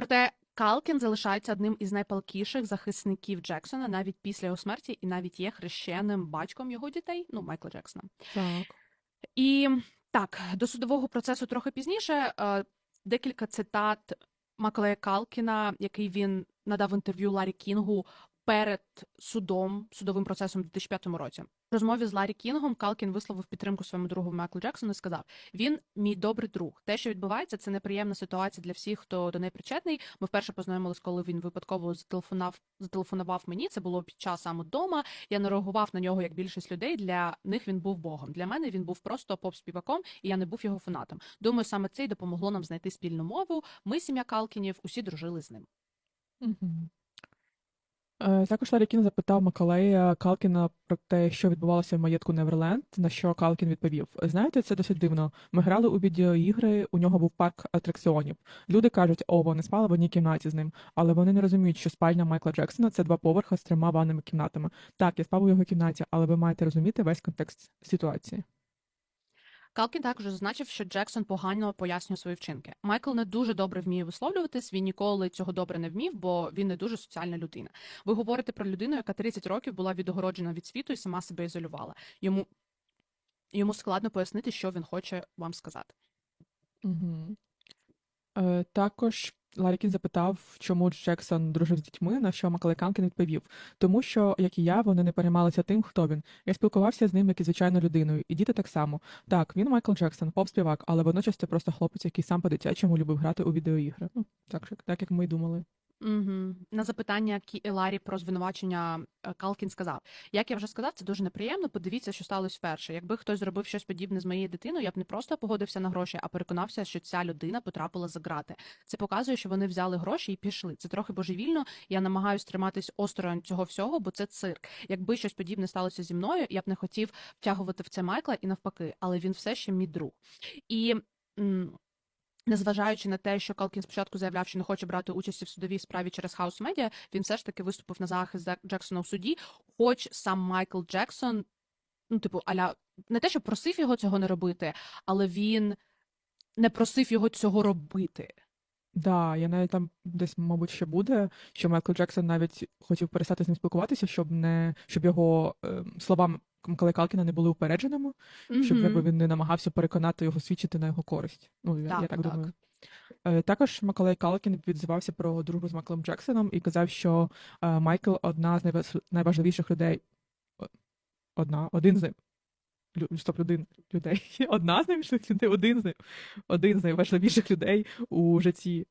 Проте Калкін залишається одним із найпалкіших захисників Джексона навіть після його смерті, і навіть є хрещеним батьком його дітей, ну Майкла Джексона. Так. І так, до судового процесу трохи пізніше. е, Декілька цитат Макалея Калкіна, який він надав інтерв'ю Ларі Кінгу перед судом, судовим процесом у 2005 році. В розмові з Ларі Кінгом Калкін висловив підтримку своєму другу Майклу Джексону і сказав: Він мій добрий друг. Те, що відбувається, це неприємна ситуація для всіх, хто до неї причетний. Ми вперше познайомились, коли він випадково зателефонував, зателефонував мені. Це було під час саме вдома. Я не реагував на нього як більшість людей. Для них він був богом. Для мене він був просто поп-співаком, і я не був його фанатом. Думаю, саме це й допомогло нам знайти спільну мову. Ми, сім'я Калкінів, усі дружили з ним. Угу. Е, також Ларі Кін запитав Макалея Калкіна про те, що відбувалося в маєтку Неверленд, на що Калкін відповів: Знаєте, це досить дивно. Ми грали у відеоігри, у нього був парк атракціонів. Люди кажуть, о, вони спали в одній кімнаті з ним, але вони не розуміють, що спальня Майкла Джексона це два поверхи з трьома ванними кімнатами. Так, я спав у його кімнаті, але ви маєте розуміти весь контекст ситуації. Калкін також зазначив, що Джексон погано пояснює свої вчинки. Майкл не дуже добре вміє висловлюватись. Він ніколи цього добре не вмів, бо він не дуже соціальна людина. Ви говорите про людину, яка 30 років була відгороджена від світу і сама себе ізолювала. Йому йому складно пояснити, що він хоче вам сказати. Угу. Е, також Ларі Кін запитав, чому Джексон дружив з дітьми, на що Макалей Калкін відповів: тому що, як і я, вони не переймалися тим, хто він. Я спілкувався з ним як і звичайною людиною, і діти так само. Так, він Майкл Джексон, поп-співак, але водночас це просто хлопець, який сам по-дитячому любив грати у відеоігри. Ну, так, так як ми й думали. Угу. На запитання Кі Ларі про звинувачення е, Калкін сказав: як я вже сказав, це дуже неприємно. Подивіться, що сталося вперше. Якби хтось зробив щось подібне з моєю дитиною, я б не просто погодився на гроші, а переконався, що ця людина потрапила за грати. Це показує, що вони взяли гроші і пішли. Це трохи божевільно. Я намагаюся триматись осторонь цього всього, бо це цирк. Якби щось подібне сталося зі мною, я б не хотів втягувати в це Майкла і навпаки, але він все ще мій друг. І. Незважаючи на те, що Калкін спочатку заявляв, що не хоче брати участі в судовій справі через Хаус Медіа, він все ж таки виступив на захист Джексона в суді. Хоч сам Майкл Джексон, ну, типу, аля не те, що просив його цього не робити, але він не просив його цього робити. Да, я навіть там десь, мабуть, ще буде, що Майкл Джексон навіть хотів перестати з ним спілкуватися, щоб не щоб його е, слова Макалей Калкіна не були упередженими, щоб якби він не намагався переконати його свідчити на його користь. Ну, я, я Так, так так. думаю. Е, Також Макалей Калкін відзивався про дружбу з Майклом Джексоном і казав, що е, Майкл одна з найваж- найважливіших людей. Одна, один з стоп, один людей. Одна з найважливіших людей, один з один з найважливіших людей у житті